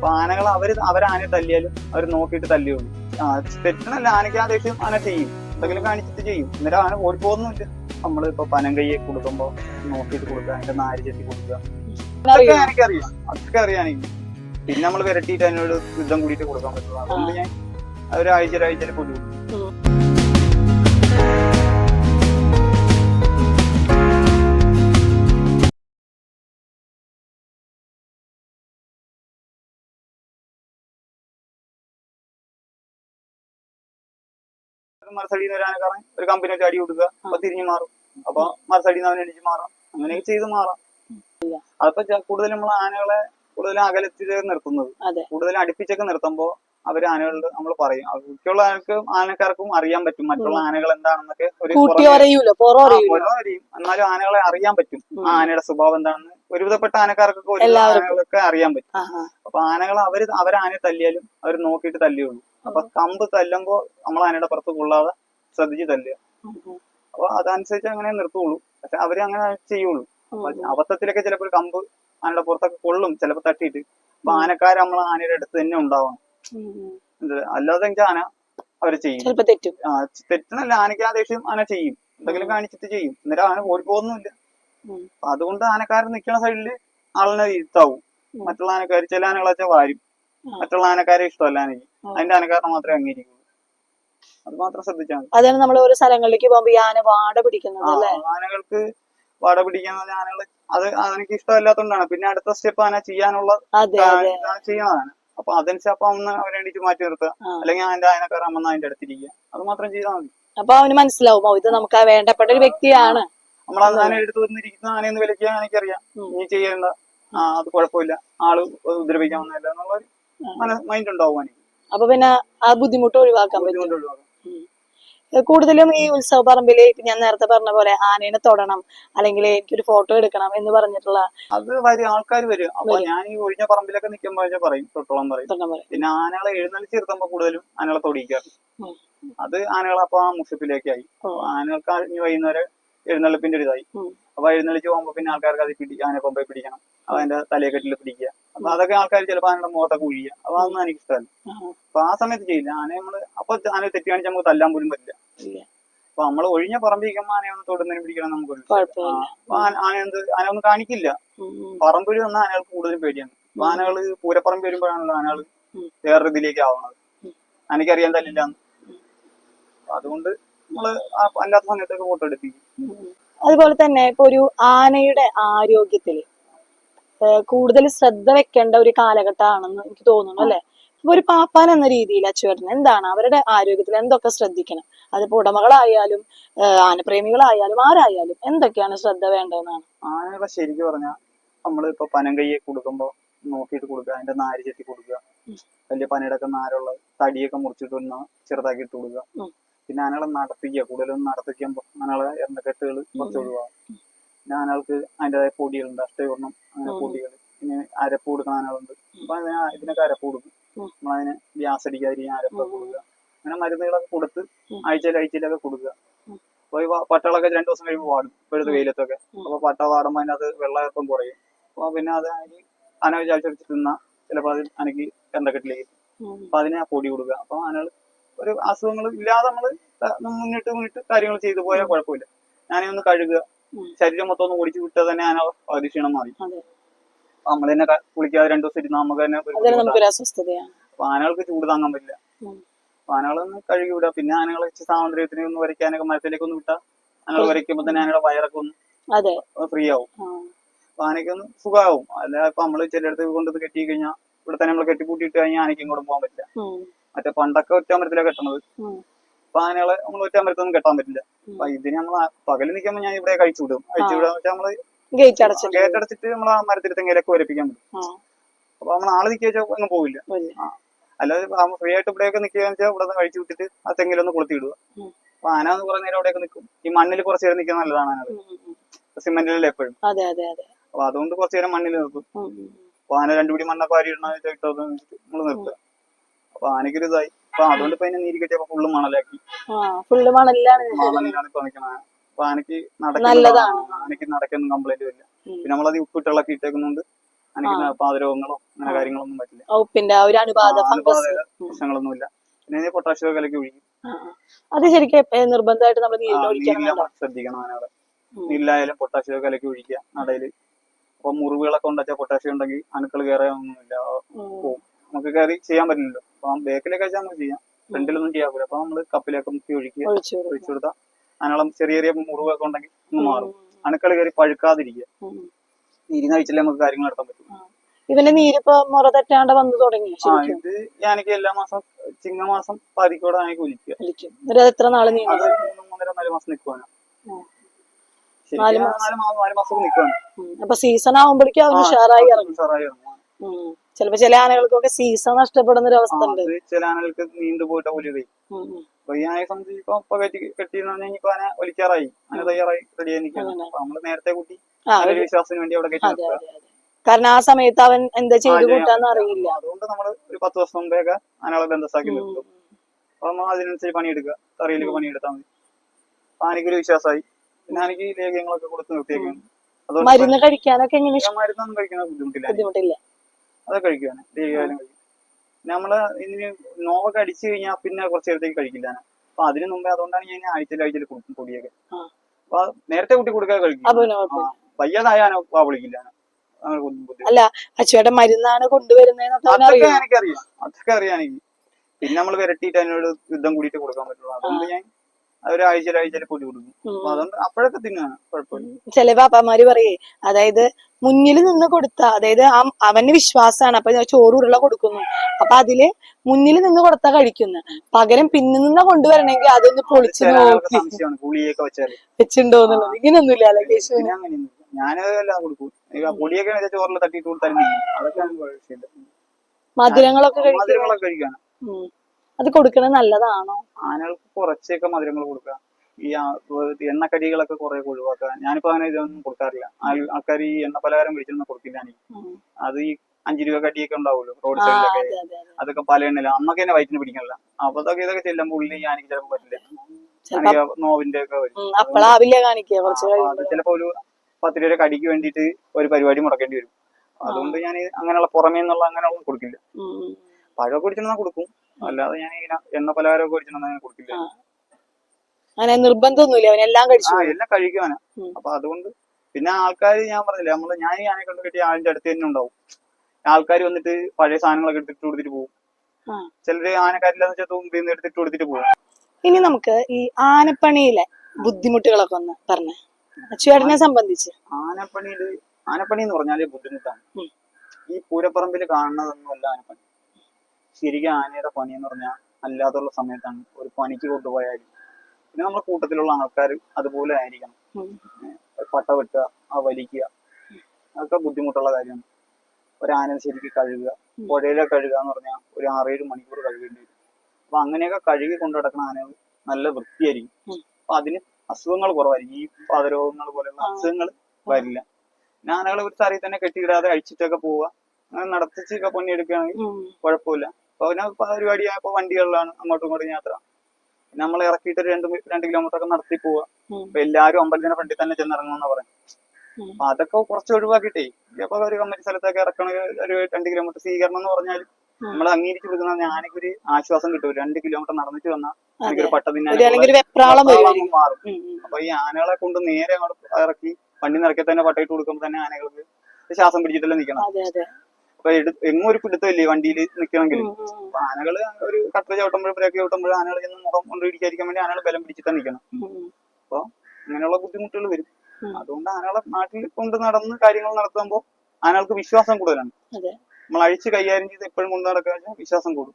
അപ്പൊ ആനകൾ അവർ അവരാനെ തല്ലിയാലും അവർ നോക്കിയിട്ട് തല്ലിയുള്ളൂ തെറ്റിനല്ല ആനയ്ക്ക് ആ ദേഷ്യം ആന ചെയ്യും. എന്തെങ്കിലും കാണിച്ചിട്ട് ചെയ്യും. എന്നിട്ട് ആന ഓടിപ്പോകുന്നില്ല നമ്മൾ ഇപ്പൊ പനം കയ്യെ കൊടുക്കുമ്പോ നോക്കിയിട്ട് കൊടുക്കുക അതിന്റെ നാര് ചെത്തി കൊടുക്കുക. അതൊക്കെ എനിക്കറിയാം അതൊക്കെ അറിയാം പിന്നെ നമ്മൾ വിരട്ടിയിട്ട് അതിനോട് യുദ്ധം കൂടിയിട്ട് കൊടുക്കാൻ പറ്റുള്ളൂ അതുകൊണ്ട് ഞാൻ ഒരാഴ്ച ഒരാഴ്ചയിൽ കൊല്ലു മറസടിന്ന് വരാൻ കാരണം ഒരു കമ്പനി ഒക്കെ അടി കൊടുക്കുക അപ്പൊ തിരിഞ്ഞു മാറും. അപ്പൊ മറസടിന്ന് അവൻ എണീച്ച് മാറാം. അങ്ങനെയൊക്കെ ചെയ്ത് മാറാം. അതിപ്പോ കൂടുതലും കൂടുതൽ നമ്മൾ ആനകളെ കൂടുതൽ അകലത്തിൽ നിർത്തുന്നത്. കൂടുതൽ അടുപ്പിച്ചൊക്കെ നിർത്തുമ്പോ അവർ ആനകളുടെ നമ്മൾ പറയും. ബാക്കിയുള്ള ആൾക്ക് ആനക്കാർക്കും അറിയാൻ പറ്റും. മറ്റുള്ള ആനകൾ എന്താണെന്നൊക്കെ ഒരു അറിയും എന്നാലും ആനകളെ അറിയാൻ പറ്റും. ആ ആനയുടെ സ്വഭാവം എന്താണെന്ന്. ഒരുവിധപ്പെട്ട ആനക്കാർക്കൊക്കെ ഒരു ആനകളൊക്കെ അറിയാൻ പറ്റും. അപ്പൊ ആനകൾ അവർ ആനയെ തല്ലിയാലും അവർ നോക്കിയിട്ട് തല്ലിയുള്ളൂ. അപ്പൊ കമ്പ് തല്ലുമ്പോ നമ്മൾ ആനയുടെ പുറത്ത് കൊള്ളാതെ ശ്രദ്ധിച്ച് തല്ലുക. അപ്പൊ അതനുസരിച്ച് അങ്ങനെ നിർത്തുള്ളൂ. പക്ഷെ അവർ അങ്ങനെ ചെയ്യുള്ളൂ. അബദ്ധത്തിലൊക്കെ ചിലപ്പോൾ കമ്പ് ആനയുടെ പുറത്തൊക്കെ കൊള്ളും. ചിലപ്പോൾ തട്ടിയിട്ട്. അപ്പൊ ആനക്കാര് നമ്മൾ ആനയുടെ അടുത്ത് തന്നെ ഉണ്ടാവണം. അല്ലാതെ എനിക്ക് ആന അവർ ചെയ്യും. തെറ്റുന്നല്ല ആനയ്ക്ക് ആ ദേഷ്യം ആന ചെയ്യും. എന്തെങ്കിലും കാണിച്ചിട്ട് ചെയ്യും. എന്നിട്ട് ആന ഓടിപ്പോകുന്നില്ല അതുകൊണ്ട് ആനക്കാരൻ നിൽക്കുന്ന സൈഡിൽ ആളിനെ ഇരുത്താവും. മറ്റുള്ള ആനക്കാർ ചില ആനകളെ വാരും. മറ്റുള്ള ആനക്കാരെ ഇഷ്ടമല്ല ആനയ്ക്ക്. അതിന്റെ ആനക്കാരനെ മാത്രമേ അംഗീകരിക്കൂ. അത് മാത്രം ശ്രദ്ധിച്ചാൽ അതാണ് നമ്മൾ ഓരോ സ്ഥലങ്ങളിലേക്ക് പോകുമ്പോ ആന വാട പിടിക്കുന്നത് ആനകൾക്ക് വാട പിടിക്കാൻ ആനകൾ അത് ആനക്ക് ഇഷ്ടമല്ലാത്തോണ്ടാണ് പിന്നെ അടുത്ത സ്റ്റെപ്പ് ആന ചെയ്യാനുള്ള ചെയ്യാനാണ് ചെയ്യുന്നതാണ്. അപ്പൊ അതനുസരിച്ച് അപ്പൊ ഒന്ന് അവനെ എണീറ്റ് മാറ്റി നിർത്തുക. അല്ലെങ്കിൽ അതിന്റെ ആനക്കാരൻ വന്ന് അതിന്റെ അടുത്തിരിക്കുക. അത് മാത്രം ചെയ്താൽ മതി. അപ്പൊ അവന് മനസ്സിലാവും ഇത് നമുക്ക് വേണ്ടപ്പെട്ട ഒരു വ്യക്തിയാണ്. നമ്മൾ എടുത്തു ആന എടുത്ത് വന്നിരിക്കുന്ന ആനയെന്ന് വിളിക്കാൻ എനിക്കറിയാം. നീ ചെയ്യേണ്ട. ആ അത് കുഴപ്പമില്ല. ആൾ ഉപദ്രവിക്കാൻ വന്നതല്ല എന്നുള്ളൊരു മൈൻഡ് ഉണ്ടാവും അപ്പൊ പിന്നെ ആ ബുദ്ധിമുട്ട് ഒഴിവാക്കാൻ ബുദ്ധിമുട്ട് ഒഴിവാക്കാം. കൂടുതലും ഈ ഉത്സവ പറമ്പിൽ ഞാൻ നേരത്തെ പറഞ്ഞ പോലെ ആനേനെ തൊടണം അല്ലെങ്കിൽ എനിക്കൊരു ഫോട്ടോ എടുക്കണം എന്ന് പറഞ്ഞിട്ടുള്ള അത് വരും ആൾക്കാർ വരും. അപ്പൊ ഞാൻ ഈ ഒഴിഞ്ഞ പറമ്പിലൊക്കെ നിൽക്കുമ്പോൾ പറയും തൊട്ടോളം പറയും. പിന്നെ ആനകളെ എഴുന്നള്ളിച്ച് നിർത്തുമ്പോ കൂടുതലും ആനകളെ തൊടിക്കാറ് അത് ആനകളെ അപ്പൊ ആ. അപ്പൊ ആനകൾക്ക് വൈകുന്നേരം എഴുന്നള്ളിപ്പിന്റെ ഒരു ഇതായി. അപ്പൊ എഴുന്നള്ളിച്ച് പോകുമ്പോ പിന്നെ ആൾക്കാർക്ക് അത് പിടി ആന കൊമ്പേ പിടിക്കണം. അപ്പൊ അതിന്റെ തലയെക്കെട്ടിൽ പിടിക്കുക. അപ്പൊ അതൊക്കെ ആൾക്കാർ ചിലപ്പോ ആനയുടെ മുഖത്തൊക്കെ ഒഴിയുക അപ്പൊ അതൊന്നും എനിക്ക് ഇഷ്ടമല്ല. അപ്പൊ ആ സമയത്ത് ചെയ്യില്ല. ആനയെ നമ്മൾ അപ്പൊ ആന തെറ്റി കാണിച്ച് നമുക്ക് തല്ലാൻ പോലും പറ്റില്ല. അപ്പൊ നമ്മൾ ഒഴിഞ്ഞ പറമ്പിരിക്കുമ്പോ ആനയെ ഒന്ന് തൊടുന്നതിന് പിടിക്കണം നമുക്ക് ആന ആന എന്ത് ആന ഒന്നും കാണിക്കില്ല. പറമ്പിൽ വന്ന ആനകൾക്ക് കൂടുതലും പേടിയാണ്. അപ്പൊ ആനകൾ പൂരപ്പറമ്പ് വരുമ്പോഴാണല്ലോ ആനകൾ. വേറൊരു ഇതിലേക്ക് ആവുന്നത്. അറിയാൻ തല്ലില്ല അതുകൊണ്ട് നമ്മൾ അല്ലാത്ത സമയത്തൊക്കെ ഫോട്ടോ എടുപ്പിക്കും. അതുപോലെ തന്നെ ഇപ്പൊ ഒരു ആനയുടെ ആരോഗ്യത്തിൽ കൂടുതൽ ശ്രദ്ധ വെക്കേണ്ട ഒരു കാലഘട്ടമാണെന്ന് എനിക്ക് തോന്നുന്നു അല്ലെ? ഇപ്പൊ ഒരു പാപ്പാൻ എന്ന രീതിയിൽ അച്ചുവരണം എന്താണ്? അവരുടെ ആരോഗ്യത്തിൽ എന്തൊക്കെ ശ്രദ്ധിക്കണം? അതിപ്പോ ഉടമകളായാലും ആനപ്രേമികളായാലും ആരായാലും എന്തൊക്കെയാണ് ശ്രദ്ധ വേണ്ടതെന്നാണ്? ആനകളെ ശരിക്കും പറഞ്ഞാൽ നമ്മൾ ഇപ്പൊ പനം കയ്യെ കൊടുക്കുമ്പോ നോക്കിയിട്ട് കൊടുക്കുക അതിന്റെ നാര് ചെത്തി കൊടുക്കുക. വലിയ പനയുടെ ഒക്കെ നാരുള്ള തടിയൊക്കെ മുറിച്ചിട്ട് ഒന്ന് ചെറുതാക്കി ഇട്ട് കൊടുക്കുക. പിന്നെ ആനകളെ നടത്തിക്കുക. കൂടുതലും നടത്തിക്കുമ്പോൾ ആനകളെ എണ്ണക്കെട്ടുകൾ കുറച്ച് ഒഴിവാകും പിന്നെ ആനകൾക്ക് അതിന്റെതായ പൊടികളുണ്ട്. അഷ്ടയൂർണം അങ്ങനെ. പൊടികൾ. പിന്നെ അരപ്പ് കൊടുക്കുന്ന ആനകളുണ്ട്. അപ്പൊ അതിന് ഇതിനൊക്കെ അരപ്പ് കൊടുക്കും. നമ്മളതിന് ഗ്യാസ് അടിക്കാതിരിക്കാൻ അരപ്പ്. കൊടുക്കുക. അങ്ങനെ മരുന്നുകളൊക്കെ കൊടുത്ത്. ആഴ്ചയിൽ ആഴ്ചയിലൊക്കെ കൊടുക്കുക. അപ്പൊ ഈ പട്ടകളൊക്കെ രണ്ടു ദിവസം കഴിയുമ്പോൾ വാടും. ഇപ്പോഴത്തെ. വെയിലത്തൊക്കെ. അപ്പൊ പട്ട വാടുമ്പോൾ അതിനകത്ത് വെള്ളയപ്പം കുറയും. അപ്പൊ പിന്നെ അത് അതിന് വിചാരിച്ചെടുത്ത് തിന്നാ. ചിലപ്പോൾ അത് അനക്ക് എണ്ണക്കെട്ടിലേക്ക് അപ്പൊ അതിന് ആ പൊടി കൊടുക്കുക. അപ്പൊ ആനകൾ ഒരു അസുഖങ്ങൾ ഇല്ലാതെ നമ്മൾ മുന്നിട്ട് മുന്നിട്ട് കാര്യങ്ങൾ ചെയ്തു പോയാൽ കുഴപ്പമില്ല. ഞാനെ ഒന്ന് കഴുകുക. ശരീരം മൊത്തം ഒന്ന് ഓടിച്ചു വിട്ടാൽ തന്നെ ഞാൻ പകുതി ക്ഷീണം മാറി. നമ്മൾ തന്നെ കുളിക്കാതെ രണ്ടു ദിവസം ഇരുന്ന് നമുക്ക് തന്നെ അപ്പൊ ആനകൾക്ക് ചൂട് താങ്ങാൻ പറ്റില്ല. അപ്പൊ ആനകളൊന്ന് കഴുകി വിടുക. പിന്നെ ആനകളെ വെച്ച് സാമന്ത്ര്യ ഒന്ന് വരയ്ക്കാനൊക്കെ മരത്തിലേക്ക് ഒന്ന് വിട്ടാൽ ആനകൾ വരയ്ക്കുമ്പോൾ തന്നെ ആനയുടെ വയറൊക്കെ ഒന്ന് ഫ്രീ ആവും. ആ. ആനയ്ക്ക് ആനയ്ക്കൊന്ന് സുഖമാവും അല്ല ഇപ്പൊ നമ്മൾ ചിലയിടത്ത് കൊണ്ടത് കെട്ടി കഴിഞ്ഞാൽ ഇവിടെ തന്നെ നമ്മൾ കെട്ടിപ്പൂട്ടിയിട്ട് കഴിഞ്ഞാൽ ആനയ്ക്ക് ഇങ്ങോട്ട് പോകാൻ പറ്റില്ല. മറ്റേ പണ്ടൊക്കെ ഒറ്റ മരത്തിലാണ് കെട്ടണത്. അപ്പൊ ആനകളെ നമ്മൾ ഒറ്റ മരത്തൊന്നും കെട്ടാൻ പറ്റില്ല. അപ്പൊ ഇതിന് നമ്മൾ പകൽ നിൽക്കുമ്പോൾ ഞാൻ ഇവിടെ കഴിച്ചു വിടും. കഴിച്ചു വിടാന്ന് വെച്ചാൽ നമ്മൾ ഗേറ്റ് അടച്ചിട്ട്. ഗേറ്റ് അടച്ചിട്ട് നമ്മൾ ആ മരത്തിൽ തെങ്ങയിലൊക്കെ ഒരപ്പിക്കാൻ പറ്റും. അപ്പൊ നമ്മൾ ആൾ നിൽക്കുക വെച്ചാൽ ഒന്നും പോവില്ല. അല്ലാതെ ഫ്രീ ആയിട്ട് ഇവിടെയൊക്കെ നിൽക്കുക വെച്ചാൽ ഇവിടെ കഴിച്ചു വിട്ടിട്ട് ആ തെങ്ങിലൊന്ന് കൊളുത്തി ഇടുക. അപ്പൊ ആന എന്ന് കുറെ നേരം അവിടെയൊക്കെ നിൽക്കും ഈ മണ്ണിൽ കുറച്ച് നേരം നിൽക്കാൻ നല്ലതാണ് ആനകൾ. സിമെന്റിലല്ലേ എപ്പോഴും. അപ്പൊ അതുകൊണ്ട് കുറച്ചു നേരം മണ്ണിൽ നിർത്തും. അപ്പൊ ആന രണ്ടുപിടി മണ്ണൊക്കെ വാരി ഇടണം നമ്മൾ നിർത്തുക. അപ്പൊ ആനക്കൊരു ഇതായി. അപ്പൊ അതുകൊണ്ട് ഇപ്പൊ അതിനെ നീര് കെട്ടിയപ്പോ ഫുള്ള് മണലാക്കി. ഫുള്ള് മണലിലാണ് മണലിലാണ് ഇപ്പൊ നിൽക്കുന്നത് അപ്പൊ ആനക്ക് നടക്കുന്നതാണ് നല്ലതാണ്. നടക്കൊന്നും കംപ്ലൈന്റ് വരില്ല. പിന്നെ നമ്മളത് ഉപ്പിട്ടുള്ളൊക്കെ ഇട്ടേക്കുന്നുണ്ട്. ആനക്ക് പാതരോഗങ്ങളോ അങ്ങനെ കാര്യങ്ങളൊന്നും പറ്റില്ല. ഉപ്പിന്റെ ഒരു അനുപാത പ്രശ്നങ്ങളൊന്നും പ്രശ്നങ്ങളൊന്നുമില്ല പിന്നെ പൊട്ടാഷ്യം കലക്കി ഒഴിക്കും. അത് ശരിക്കും നിർബന്ധമായിട്ട് നമ്മൾ എന്നല്ല. ശ്രദ്ധിക്കണം ആനകളെ. നീരിലായാലും പൊട്ടാഷ്യം കലക്കി ഒഴിക്കുക നടയിൽ. അപ്പൊ മുറിവുകളൊക്കെ ഉണ്ടാച്ചാൽ പൊട്ടാഷ്യം ഉണ്ടെങ്കിൽ അണുക്കൾ കയറാൻ ഒന്നുമില്ല നമുക്ക് കയറി ചെയ്യാൻ പറ്റില്ലല്ലോ. അപ്പൊ ബേക്കിലേക്ക് വെച്ചാൽ നമുക്ക് ചെയ്യാം. ഫ്രണ്ടിലൊന്നും ചെയ്യാൻ പറ്റില്ല. അപ്പൊ നമ്മൾ കപ്പിലേക്ക് മുക്കി ഒഴിക്കുക ഒഴിച്ചു കൊടുത്താൽ അനളം ചെറിയ ചെറിയ മുറിവൊക്കെ ഉണ്ടെങ്കിൽ ഒന്ന് മാറും. അണുക്കൾ കയറി പഴുക്കാതിരിക്കുക. ഇരുന്ന് കഴിച്ചാലേ നമുക്ക് കാര്യങ്ങൾ നടത്താൻ പറ്റും. ഇവന്റെ നീരിപ്പോ മുറ തെറ്റാണ്ട് വന്നു തുടങ്ങി ഇത് ഞാനെനിക്ക് എല്ലാ മാസം ചിങ്ങമാസം പതിക്കോടെ ഞാനൊക്കെ ഒലിക്കുക എത്ര നാൾ മൂന്നര നാല് മാസം നാല് നാല് അപ്പൊ സീസൺ ആവുമ്പോഴേക്കും അവന് ഉഷാറായി ഇറങ്ങും. ഉഷാറായി ഇറങ്ങും. ചിലപ്പോ ചില ആനകൾക്കൊക്കെ സീസൺ നഷ്ടപ്പെടുന്ന ഒരു അവസ്ഥ ഉണ്ട്. ചില ആനകൾക്ക് നീണ്ടു പോയിട്ട് ഒലിവേ. അപ്പൊ ഈ ആനയെ സംബന്ധിച്ചിപ്പോ ഇപ്പൊ കെട്ടി കെട്ടിന്ന് പറഞ്ഞാൽ ഇപ്പൊ ആന ഒലിക്കാറായി. ആന തയ്യാറായി റെഡി ആയി നിൽക്കുകയാണ്. അപ്പൊ നമ്മൾ നേരത്തെ കൂട്ടി ഒരു ഒരു- വിശ്വാസത്തിന് വേണ്ടി അവിടെ കെട്ടി നിർത്തുക. കാരണം ആ സമയത്ത് അവൻ എന്താ ചെയ്തു കൂട്ടാന്ന് അറിയില്ല. അതുകൊണ്ട് നമ്മൾ ഒരു പത്ത് ദിവസം മുമ്പേക്ക് ആനകളെ ബന്ധസാക്കി. നിർത്തും. അപ്പൊ നമ്മൾ അതിനനുസരിച്ച് പണിയെടുക്കുക. തറയിലേക്ക് പണിയെടുത്താൽ മതി. അപ്പൊ ആനയ്ക്കൊരു വിശ്വാസമായി. പിന്നെ ആനയ്ക്ക് ലേഖ്യങ്ങളൊക്കെ കൊടുത്ത് നിർത്തിയേക്കാണ്. മരുന്ന് കഴിക്കാനൊക്കെ മരുന്നൊന്നും കഴിക്കാൻ ബുദ്ധിമുട്ടില്ല. ബുദ്ധിമുട്ടില്ല. അതൊക്കെ കഴിക്കുവാണ് ലേഖ്യാലും കഴിക്കും. നമ്മൾ ഇനി നോവൊക്കെ അടിച്ചു കഴിഞ്ഞാൽ പിന്നെ കുറച്ച് നേരത്തേക്ക് കഴിക്കില്ല. അപ്പൊ അതിന് മുമ്പേ അതുകൊണ്ടാണ് ഞാൻ ആഴ്ചയിൽ ആഴ്ചയിൽ കൊടുക്കും പൊടിയൊക്കെ. അപ്പൊ നേരത്തെ കുട്ടി കൊടുക്കാതെ കഴിക്കും അപ്പൊ പിന്നെ കുഴപ്പമില്ല. വയ്യാതായ വാ വിളിക്കില്ല. അല്ല അച്ചുവേട്ടൻ മരുന്നാണ് കൊണ്ടുവരുന്നതെന്നൊക്കെ അവൻ അതൊക്കെ അറിയാം? എനിക്കറിയാം. അതൊക്കെ അറിയാം എനിക്ക്. പിന്നെ നമ്മൾ വിരട്ടിയിട്ട് അതിനോട് യുദ്ധം കൂടിയിട്ട് കൊടുക്കാൻ പറ്റുള്ളൂ. അതുകൊണ്ട് ഞാൻ ഒരു ആഴ്ചയിൽ ആഴ്ചയിൽ പൊടി കൊടുക്കും. അപ്പൊ അതുകൊണ്ട് അപ്പോഴൊക്കെ തിന്നാണ്. കുഴപ്പമില്ല. ചില പാപ്പന്മാര് പറയേ അതായത് മുന്നിൽ നിന്ന് കൊടുത്ത അതായത് ആ- അവന് വിശ്വാസമാണ് അപ്പൊ ചോറ് ഉരുള കൊടുക്കുന്നു. അപ്പൊ അതിൽ മുന്നിൽ നിന്ന് കൊടുത്താ കഴിക്കുന്നു. പകരം പിന്നിൽ നിന്ന് കൊണ്ടുവരണമെങ്കിൽ അതൊന്ന് പൊളിച്ച് വെച്ചിട്ടുണ്ടോന്നുള്ളത് ഇങ്ങനൊന്നുമില്ല പുളിയൊക്കെ വെച്ചാൽ വെച്ചിട്ടുണ്ടോ എന്നുള്ളത് ഇങ്ങനെയൊന്നുമില്ല അല്ലെ കേശുവിന്? കൊടുക്കും. പൊടിയൊക്കെ ചോറിൽ തട്ടിയിട്ട് കൊടുത്താലും അതൊക്കെ മധുരങ്ങളൊക്കെ കഴിക്കാൻ മധുരങ്ങളൊക്കെ ഉം. അത് കൊടുക്കണത് നല്ലതാണോ? ആനകൾക്ക് കുറച്ചൊക്കെ മധുരങ്ങൾ കൊടുക്കുക. ഈ എണ്ണക്കടികളൊക്കെ കുറെ ഒഴിവാക്കുക. ഞാനിപ്പോ അങ്ങനെ ഇതൊന്നും കൊടുക്കാറില്ല. ആൾക്കാർ ഈ എണ്ണ പലഹാരം മേടിച്ചൊന്നും കൊടുക്കില്ല എനിക്ക്. അത് ഈ അഞ്ചു രൂപ കടിയൊക്കെ ഉണ്ടാവുമല്ലോ റോഡ് സൈഡിലൊക്കെ. അതെ അതെ അതെ. അതൊക്കെ പല എണ്ണയില്ല അന്നൊക്കെ എന്നെ വയറ്റിന് പിടിക്കണില്ല അപ്പൊ അതൊക്കെ ഇതൊക്കെ ചെല്ലുമ്പോൾ ഉള്ളിൽ എനിക്ക് ചിലപ്പോൾ പറ്റില്ല. നോവിന്റെ ഒക്കെ വരും. ചിലപ്പോ ഒരു പത്ത് രൂപ കടിക്ക് വേണ്ടിയിട്ട് ഒരു പരിപാടി മുടക്കേണ്ടി വരും. അതുകൊണ്ട് ഞാൻ അങ്ങനെയുള്ള പുറമേ നിന്നുള്ള അങ്ങനെയുള്ള കൊടുക്കില്ല. പഴമൊക്കെ കുടിച്ചിട്ടുണ്ടെന്നാ കൊടുക്കും. അല്ലാതെ ഞാൻ ഇങ്ങനെ എണ്ണ പലഹാരമൊക്കെ അങ്ങനെ കൊടുക്കില്ല. അങ്ങനെ നിർബന്ധമൊന്നുമില്ല അവൻ എല്ലാം കഴിച്ചു എല്ലാം കഴിക്കുവാനാ. അപ്പൊ അതുകൊണ്ട് പിന്നെ ആൾക്കാർ ഞാൻ പറഞ്ഞില്ലേ നമ്മൾ ഞാൻ ഈ ആനയെ കൊണ്ട് കിട്ടിയ ആളിന്റെ അടുത്ത് തന്നെ ഉണ്ടാവും. ആൾക്കാർ വന്നിട്ട് പഴയ സാധനങ്ങളൊക്കെ എടുത്തിട്ട് കൊടുത്തിട്ട് പോകും. ചിലര് ആനക്കാരില്ലാന്ന് വെച്ചാൽ തൂമ്പി എടുത്തിട്ട് കൊടുത്തിട്ട് പോകും. ഇനി നമുക്ക് ഈ ആനപ്പണിയിലെ ബുദ്ധിമുട്ടുകളൊക്കെ ഒന്ന് പറഞ്ഞേ. ചേട്ടനെ സംബന്ധിച്ച്. ആനപ്പണിയിൽ ആനപ്പണി എന്ന് പറഞ്ഞാൽ ബുദ്ധിമുട്ടാണ്. ഈ ഈ പൂരപ്പറമ്പിൽ കാണുന്നതൊന്നുമല്ല ആനപ്പണി. ശരിക്കും ആനയുടെ പണി എന്ന് പറഞ്ഞാൽ അല്ലാതുള്ള സമയത്താണ് ഒരു പണിക്ക് കൊണ്ടുപോയാലും. പിന്നെ നമ്മുടെ കൂട്ടത്തിലുള്ള ആൾക്കാർ അതുപോലെ ആയിരിക്കണം. പട്ട വെട്ടുക ആ വലിക്കുക അതൊക്കെ ബുദ്ധിമുട്ടുള്ള കാര്യമാണ്. ഒരു ആന ശരിക്കും കഴുകുക. പുഴയിലെ കഴുകുക എന്ന് പറഞ്ഞാൽ ഒരു ആറേഴ് മണിക്കൂർ കഴുകേണ്ടി വരും. അപ്പൊ അങ്ങനെയൊക്കെ കഴുകി കൊണ്ടു നടക്കുന്ന ആനകൾ നല്ല വൃത്തിയായിരിക്കും. അപ്പൊ അതിന് അസുഖങ്ങൾ കുറവായിരിക്കും. ഈ പാതരോഗങ്ങൾ പോലെയുള്ള. അസുഖങ്ങൾ വരില്ല. പിന്നെ ആനകളെ ഒരു തറയിൽ തന്നെ കെട്ടിയിടാതെ അഴിച്ചിട്ടൊക്കെ പോവുക. അങ്ങനെ നടത്തിച്ചൊക്കെ പണിയെടുക്കുകയാണെങ്കിൽ. കുഴപ്പമില്ല. അപ്പൊ പിന്നെ പരിപാടിയായപ്പോ വണ്ടികളിലാണ് അങ്ങോട്ടും ഇങ്ങോട്ടും യാത്ര. പിന്നെ നമ്മൾ ഇറക്കിയിട്ട് ഒരു രണ്ട് രണ്ട് കിലോമീറ്റർ ഒക്കെ നടത്തി പോവുക. അപ്പൊ എല്ലാരും അമ്പലത്തിന്റെ ഫ്രണ്ടിൽ തന്നെ ചെന്ന് പറയും. അപ്പൊ അതൊക്കെ കുറച്ച് ഒഴിവാക്കിട്ടേ അപ്പൊ ഒരു കമ്മിറ്റി സ്ഥലത്തൊക്കെ ഇറക്കണ ഒരു രണ്ട് കിലോമീറ്റർ സ്വീകരണം എന്ന് പറഞ്ഞാൽ നമ്മൾ അംഗീകരിച്ച് കൊടുക്കുന്ന ഞാനിക്കൊരു ആശ്വാസം കിട്ടും. രണ്ട് കിലോമീറ്റർ നടന്നിട്ട് വന്നാൽ എനിക്കൊരു പട്ട ഒരു അല്ലെങ്കിൽ ഒരു വെപ്രാളം വരുമായിരിക്കും മാറും. അപ്പൊ ഈ ആനകളെ കൊണ്ട് നേരെ അങ്ങോട്ട് ഇറക്കി വണ്ടി നിറക്കി തന്നെ പട്ടയിട്ട് കൊടുക്കുമ്പോൾ തന്നെ ആനകൾക്ക് ശ്വാസം പിടിച്ചിട്ടല്ലേ നിൽക്കണം അപ്പൊ എങ്ങും ഒരു പിടുത്തമില്ലേ വണ്ടിയിൽ നിൽക്കണമെങ്കിൽ ആനകൾ ഒരു കട്ടർ ചവിട്ടുമ്പോൾ ബ്രേക്ക് ചവിട്ടുമ്പോൾ ആനകൾ ചെന്ന് മുഖം കൊണ്ട് ഇടിക്കാതിരിക്കാൻ വേണ്ടി ആനകൾ ബലം പിടിച്ചിട്ട് നിൽക്കണം അപ്പൊ ഇങ്ങനെയുള്ള അങ്ങനെയുള്ള ബുദ്ധിമുട്ടുകൾ വരും. അതുകൊണ്ട് ആനകളെ നാട്ടിൽ കൊണ്ട് നടന്ന് കാര്യങ്ങൾ നടത്തുമ്പോൾ ആനകൾക്ക് വിശ്വാസം കൂടുതലാണ്. നമ്മൾ അഴിച്ച് കൈകാര്യം ചെയ്ത് എപ്പോഴും കൊണ്ട് നടക്കാൻ വിശ്വാസം കൂടും.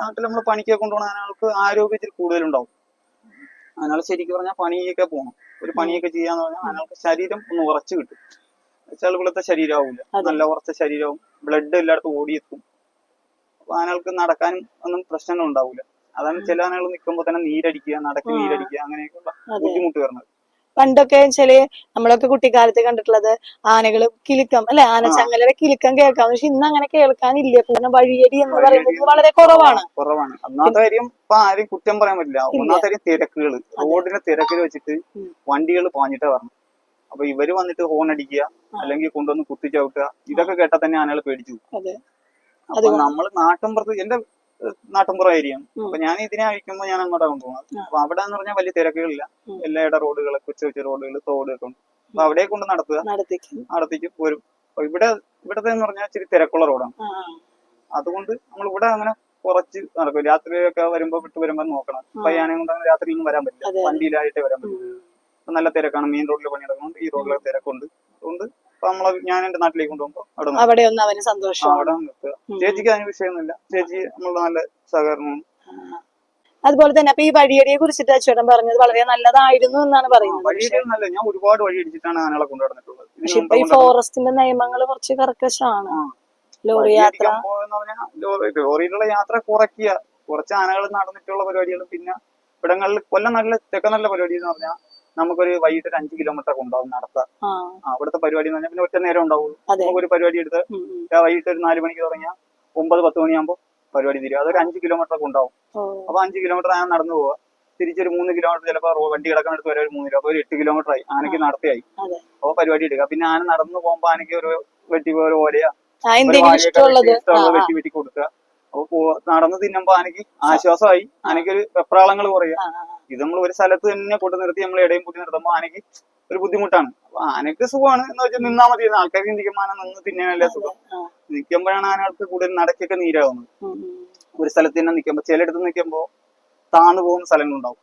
നാട്ടിൽ നമ്മൾ പണിക്കൊക്കെ കൊണ്ടുപോകുന്ന ആനകൾക്ക് ആരോഗ്യത്തിൽ കൂടുതലുണ്ടാവും. ആനകൾ ശരിക്കും പറഞ്ഞാൽ പണിയൊക്കെ പോകണം ഒരു പണിയൊക്കെ ചെയ്യാന്ന് പറഞ്ഞാൽ ആനകൾക്ക് ശരീരം ഒന്ന് ഉറച്ചു കിട്ടും. ഇവിടുത്തെ ശരീരമാവില്ല. നല്ല ഉറച്ച ശരീരവും ബ്ലഡ് എല്ലായിടത്തും ഓടിയെത്തും. അപ്പൊ ആനകൾക്ക് നടക്കാനും ഒന്നും പ്രശ്നങ്ങൾ ഉണ്ടാവില്ല അതാണ് ചില ആനകൾ നിൽക്കുമ്പോൾ തന്നെ നീരടിക്കുക നടക്കി നീരടിക്കുക അങ്ങനെയൊക്കെയുള്ള അതെ. ബുദ്ധിമുട്ട് വരുന്നത്. പണ്ടൊക്കെ ചില നമ്മളൊക്കെ കുട്ടിക്കാലത്ത് കണ്ടിട്ടുള്ളത് ആനകൾ കിലുക്കം അല്ലെ? ആന. ചങ്ങലയുടെ കിലുക്കം കേൾക്കാം. പക്ഷെ ഇന്ന് അങ്ങനെ കേൾക്കാനില്ല. കാരണം വഴിയടി എന്ന് പറയുന്നത് വളരെ കുറവാണ്. കുറവാണ്. ഒന്നാമത്തെ കാര്യം ഇപ്പൊ ആരും കുറ്റം പറയാൻ പറ്റില്ല. ഒന്നാമത്തെ കാര്യം തിരക്കുകൾ റോഡിന്റെ തിരക്കിൽ വെച്ചിട്ട്. വണ്ടികൾ പാഞ്ഞിട്ടേ വരണം അപ്പൊ ഇവർ വന്നിട്ട് ഹോൺ അടിക്കുക അല്ലെങ്കിൽ കൊണ്ടുവന്ന് കുത്തിച്ചവിട്ടുക ഇതൊക്കെ കേട്ടാൽ തന്നെ ആനകൾ പേടിച്ചു അതെ. അപ്പൊ നമ്മൾ നാട്ടിൻപുറത്ത് എന്റെ ഏഹ്, നാട്ടിൻപുറം ഏരിയ അപ്പൊ ഞാൻ ഇതിനെ അഴിക്കുമ്പോൾ ഞാൻ അങ്ങോട്ട് കൊണ്ടുപോകുന്നത്. ആ. അപ്പൊ അവിടെ എന്ന് പറഞ്ഞാൽ വലിയ തിരക്കുകളില്ല. എല്ലായിട റോഡുകൾ കൊച്ചു കൊച്ചു റോഡുകൾ തോട് ഒക്കെ ഉണ്ട്. അപ്പൊ അവിടെ കൊണ്ട് നടത്തുക. നടത്തിക്കും. വരും പോരും അപ്പൊ ഇവിടെ ഇവിടത്തെ എന്ന് പറഞ്ഞാൽ ഇച്ചിരി തിരക്കുള്ള റോഡാണ്. അതുകൊണ്ട് നമ്മൾ ഇവിടെ അങ്ങനെ കുറച്ച് നടക്കും. രാത്രിയൊക്കെ വരുമ്പോ വിട്ടു വരുമ്പോ നോക്കണം. അപ്പൊ ഞാനെ കൊണ്ട് രാത്രിയൊന്നും വരാൻ പറ്റില്ല. വണ്ടിയിലായിട്ടേ വരാൻ പറ്റും. ഉം. ഇപ്പൊ നല്ല തിരക്കാണ്. മെയിൻ റോഡിൽ പണിയെടുക്കുന്നുണ്ട്. ഈ റോഡിലെ തിരക്കുണ്ട്. അതുകൊണ്ട് നമ്മളെ ഞാൻ എന്റെ നാട്ടിലേക്ക് കൊണ്ടുപോകുമ്പോ അവിടെ അവിടെ ഒന്ന് അവന് സന്തോഷം. അവിടെ നിർത്തുക ചേച്ചിക്ക് അതിന് വിഷയമൊന്നുമില്ല. ചേച്ചി നമ്മളുടെ നല്ല സഹകരണമാണ് അതുപോലെ തന്നെ അപ്പൊ ഈ വഴിയടിയെ കുറിച്ചിട്ട് അച്ചുവേട്ടൻ പറഞ്ഞത് വളരെ നല്ലതായിരുന്നു എന്നാണ് പറയുന്നത്. വഴിയടി നല്ല ഞാൻ ഒരുപാട് വഴി അടിച്ചിട്ടാണ് ആനകളെ കൊണ്ടുനടന്നിട്ടുള്ളത്. പക്ഷെ ഇപ്പൊ ഈ ഫോറസ്റ്റിന്റെ നിയമങ്ങൾ കുറച്ച് കർക്കശാണ്. ലോറി യാത്ര. ലോറിയിലുള്ള യാത്ര കുറയ്ക്കുക. കുറച്ച് ആനകൾ നടന്നിട്ടുള്ള പരിപാടികളും പിന്നെ ഇവിടങ്ങളിൽ കൊല്ലം നല്ല തെക്ക നല്ല പരിപാടി എന്ന് പറഞ്ഞാൽ നമുക്കൊരു വൈകിട്ട് ഒരു അഞ്ച് കിലോമീറ്റർ ഒക്കെ ഉണ്ടാവും ആ, അവിടുത്തെ പരിപാടി എന്ന് പറഞ്ഞാൽ പിന്നെ ഒറ്റ നേരം ഉണ്ടാവുള്ളൂ. നമുക്കൊരു പരിപാടി എടുത്ത് വൈകിട്ട് ഒരു നാല് മണിക്ക് തുടങ്ങിയാൽ ഒമ്പത് പത്ത് മണിയാകുമ്പോൾ പരിപാടി തീരും. അതൊരു അഞ്ച് കിലോമീറ്റർ ഒക്കെ ഉണ്ടാവും. അപ്പൊ അഞ്ച് കിലോമീറ്റർ ആ നടന്നു പോവുക തിരിച്ചൊരു മൂന്ന് കിലോമീറ്റർ ചിലപ്പോൾ വണ്ടി കിടക്കുന്നിടത്ത് വരെ ഒരു മൂന്ന് കിലോ അപ്പൊ ഒരു എട്ട് കിലോമീറ്റർ ആയി. ആനയ്ക്ക് നടത്തിയായി. അപ്പോൾ അപ്പൊ പരിപാടി എടുക്കുക പിന്നെ ആന നടന്നു പോകുമ്പോ ആനയ്ക്ക് ഒരു വെട്ടി ഒരു ഓലയാ വെട്ടി വെട്ടി കൊടുക്കുക. അപ്പൊ നടന്ന് തിന്നുമ്പോ ആനയ്ക്ക് ആശ്വാസമായി. ആനയ്ക്ക് ഒരു വെപ്രാളങ്ങൾ കുറയുക. ഇത് നമ്മൾ ഒരു സ്ഥലത്ത് തന്നെ കൂട്ടി നിർത്തി നമ്മൾ ഇടയും കൂട്ടി നിർത്തുമ്പോൾ ആനയ്ക്ക് ഒരു ബുദ്ധിമുട്ടാണ്. അപ്പൊ ആനയ്ക്ക് സുഖമാണ്. എന്ന് വെച്ചാൽ നിന്നാ മതി. ആൾക്കാർ ചിന്തിക്കുമ്പോൾ ആന നിന്ന് തിന്നാനല്ലേ സുഖം? നിൽക്കുമ്പോഴാണ് ആനകൾക്ക് കൂടുതൽ നടക്കൊക്കെ നീരാകുന്നത്. ഒരു സ്ഥലത്ത് തന്നെ നിൽക്കുമ്പോൾ ചിലയിടത്ത് നിൽക്കുമ്പോൾ താന്നു പോകുന്ന സ്ഥലങ്ങളുണ്ടാവും.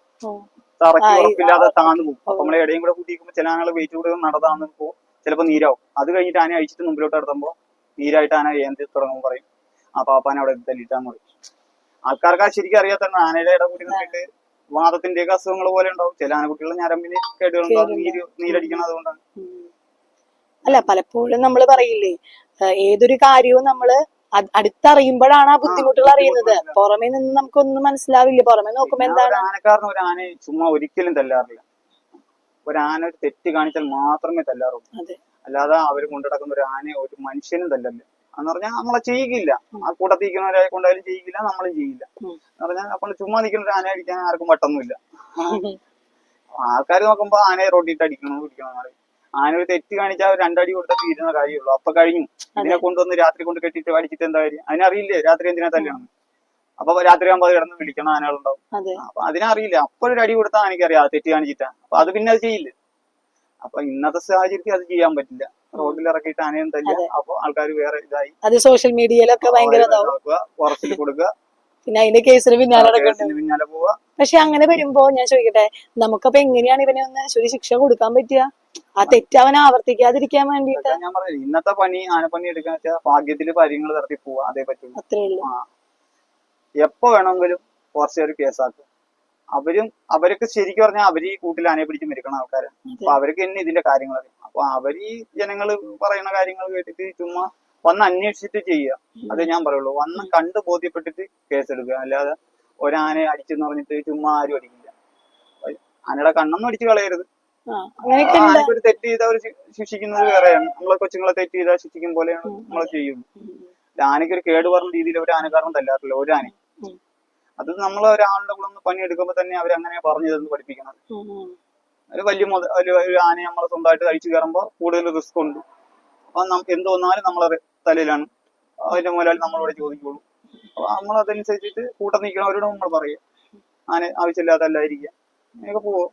ഈ- ഉറപ്പില്ലാതെ താന്നു പോകും. അപ്പൊ നമ്മളെ ഇടയും കൂടെ കൂട്ടിയിരിക്കുമ്പോൾ ചില ആനകൾ വെയിറ്റ് കൂടി നടതാന്ന് പോകും ചിലപ്പോൾ നീരാവും. അത് കഴിഞ്ഞിട്ട് ആന അഴിച്ചിട്ട് മുമ്പിലോട്ട് നടത്തുമ്പോൾ നീരായിട്ട് ആന ഏന്തി തുടങ്ങുമ്പോൾ പറയും. ആ പാപ്പാനെ അവിടെ തല്ലിട്ടാന്ന് പറയും. ആൾക്കാർക്ക് ആ ശരിക്കും അറിയാത്ത ആനയുടെ ഇട കൂടി നിന്നിട്ട് വാദത്തിന്റെ ഒക്കെ അസുഖങ്ങൾ പോലെ ഉണ്ടാവും. ചില ആനക്കുട്ടികളുടെ ഞരമ്പിന് കേടുകളുണ്ടാവും നീര് നീരടിക്കണം അതുകൊണ്ടാണ് അല്ല പലപ്പോഴും നമ്മൾ പറയില്ലേ ഏതൊരു കാര്യവും നമ്മൾ അടുത്തറിയുമ്പോഴാണ് ആ ബുദ്ധിമുട്ടുകൾ അറിയുന്നത്. പുറമേ നിന്ന് നമുക്കൊന്നും മനസ്സിലാവില്ല. പുറമേ നോക്കുമ്പോ എന്താണ്? ആനക്കാരന് ഒരു ആനയെ ചുമ്മാ ഒരിക്കലും തല്ലാറില്ല. ഒരു ആന ഒരു തെറ്റ് കാണിച്ചാൽ മാത്രമേ തല്ലാറുള്ളൂ. അല്ലാതെ അവർ കൊണ്ടുനടക്കുന്ന ഒരു ആനയെ ഒരു മനുഷ്യനും തല്ലല്ല. എന്ന് പറഞ്ഞാൽ നമ്മളെ ചെയ്യിക്കില്ല. ആ കൂട്ടത്തിൽ ഇരിക്കുന്നവരായി കൊണ്ടായാലും ചെയ്യിക്കില്ല നമ്മളും ചെയ്യില്ല. എന്ന് പറഞ്ഞാൽ അപ്പോൾ ചുമ്മാ നിൽക്കുന്ന ഒരു ആനയെ അടിക്കാൻ ആർക്കും പെട്ടെന്നില്ല ആൾക്കാർ നോക്കുമ്പോ ആനയെ റോഡിട്ട് അടിക്കണം പിടിക്കണം ആന ഒരു തെറ്റ് കാണിച്ചാൽ രണ്ടടി കൊടുത്താൽ തീരുന്ന കാര്യമുള്ളൂ. അപ്പൊ കഴിഞ്ഞു. അതിനെ കൊണ്ടുവന്ന് രാത്രി കൊണ്ട് കെട്ടിട്ട് അടിച്ചിട്ട് എന്താ കാര്യം? അതിനറിയില്ലേ രാത്രി എന്തിനാ തല്ലണം? അപ്പൊ രാത്രി ആകുമ്പോൾ അത് കിടന്ന് വിളിക്കണം ആനകളുണ്ടാവും. അപ്പൊ അതിനറിയില്ല. അപ്പൊ ഒരു അടി കൊടുത്താൽ എനിക്കറിയാം അത് തെറ്റ് കാണിച്ചിട്ടാ. അപ്പൊ അത് പിന്നെ അത് ചെയ്യില്ല. അപ്പൊ ഇന്നത്തെ സാഹചര്യത്തിൽ അത് ചെയ്യാൻ പറ്റില്ല. റോഡിൽ ഇറക്കിയിട്ട് ആനയും തല്ലുക അപ്പൊ ആൾക്കാർ വേറെ ഇതായി. അത് സോഷ്യൽ മീഡിയയിലൊക്കെ ഭയങ്കര ഫോറസ്റ്റിൽ കൊടുക്കുക. പിന്നെ അതിന്റെ കേസിന് പിന്നാലെ പോവുക. പക്ഷെ അങ്ങനെ വരുമ്പോ ഞാൻ ചോദിക്കട്ടെ നമുക്കപ്പൊ എങ്ങനെയാണ് ഇവനെ ഒന്ന് ശരി ശിക്ഷ കൊടുക്കാൻ പറ്റുക? ആ തെറ്റ് അവൻ ആവർത്തിക്കാതിരിക്കാൻ വേണ്ടിട്ട് ഞാൻ പറഞ്ഞു ഇന്നത്തെ പണി ആനപ്പണി എടുക്കാന്ന് വെച്ചാൽ ഭാഗ്യത്തിൽ കാര്യങ്ങൾ നടത്തി പോവാ അതേ പറ്റുള്ളൂ. അത്രേ ഉള്ളൂ. ആ. എപ്പോ വേണമെങ്കിലും കുറച്ചുപേർ കേസാക്കും അവരും അവരൊക്കെ ശരിക്കും പറഞ്ഞാൽ അവർ ഈ കൂട്ടിൽ ആനയെ പിടിച്ച് മരിക്കണ ആൾക്കാരാണ് അപ്പൊ അവർക്ക് തന്നെ ഇതിന്റെ കാര്യങ്ങൾ അറിയാം അപ്പൊ അവർ ഈ ജനങ്ങൾ പറയുന്ന കാര്യങ്ങൾ കേട്ടിട്ട് ചുമ്മാ വന്ന് അന്വേഷിച്ചിട്ട് ചെയ്യുക. അതേ ഞാൻ പറയുള്ളൂ. വന്ന് കണ്ട് ബോധ്യപ്പെട്ടിട്ട് കേസെടുക്കുക. അല്ലാതെ ഒരാനെ അടിച്ചെന്ന് പറഞ്ഞിട്ട് ചുമ്മാ ആരും അടിക്കില്ല. ആനയുടെ കണ്ണൊന്നും അടിച്ചു കളയരുത്. ഒരു തെറ്റ് ചെയ്താൽ അവർ ശിക്ഷിക്കുന്നത് വേറെയാണ്. നമ്മളെ കൊച്ചുങ്ങളെ തെറ്റ് ചെയ്താൽ ശിക്ഷിക്കും പോലെയാണ് നമ്മൾ ചെയ്യുന്നത്. ആനയ്ക്ക് ഒരു കേട് പറഞ്ഞ രീതിയിൽ ഒരു ആനക്കാരനും തല്ലാറില്ല. ഒരു ആന ഉം. അത് നമ്മൾ ഒരാളുടെ കൂടെ ഒന്ന് പണിയെടുക്കുമ്പോൾ തന്നെ അവരങ്ങനെ പറഞ്ഞു തന്നു ഉം. ഒരു വലിയ മുത ഒരു ആനയെ നമ്മൾ സ്വന്തമായിട്ട് കഴിച്ചു കയറുമ്പോൾ കൂടുതൽ റിസ്ക് ഉണ്ട്. അപ്പൊ നമുക്ക് എന്ത് വന്നാലും നമ്മളെ തലയിലാണ്. അതിന്റെ മുതലാളി നമ്മളോട് ചോദിക്കുള്ളൂ. അപ്പൊ നമ്മൾ അതനുസരിച്ചിട്ട് കൂട്ടം നിൽക്കണവരോട് നമ്മൾ പറയും. ആന ആവശ്യമില്ലാത്തല്ലായിരിക്കുക അങ്ങനെയൊക്കെ പോവും.